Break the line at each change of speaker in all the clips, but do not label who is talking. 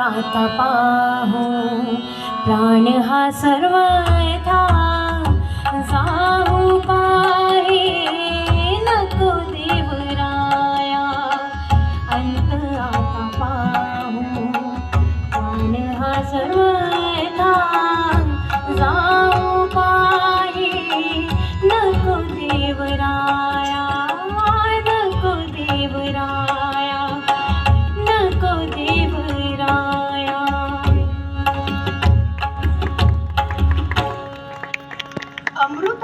आता पाहू. प्राण हा सर्वथा जाऊ पाहे नको देवराया. अंत आता पाहू. प्राण हा सर्वथा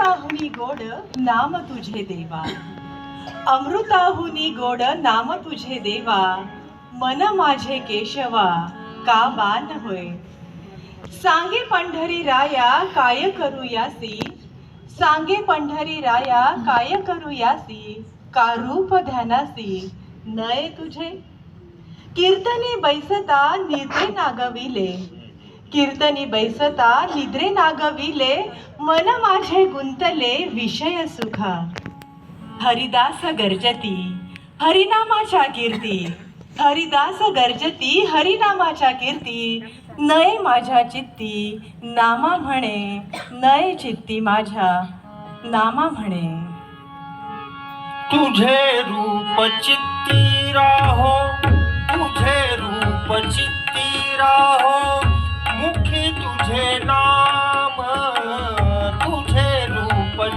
अमृताहुनी गोड नाम तुझे देवा. अमृताहुनी गोड नाम तुझे देवा. मन माझे केशवा का बान होय? सांगे पंढरी राया काय करू यासी? सांगे पंढरी राया काय करू यासी? का रूप ध्यानासी? नय तुझे. कीर्तने बैसता निद्रे नागविले. कीर्तनी बैसता निद्रे नागविले मन माझे गुंतले विषय सुखा. हरिदास गर्जती हरिनामाच्या कीर्ती. हरिदास गर्जती हरिनामाच्या कीर्ती. नय माझ्या चित्ती नामा म्हणे. नय चित्ती माझ्या नामा म्हणे.
तुझे रूप चित्ती राहो.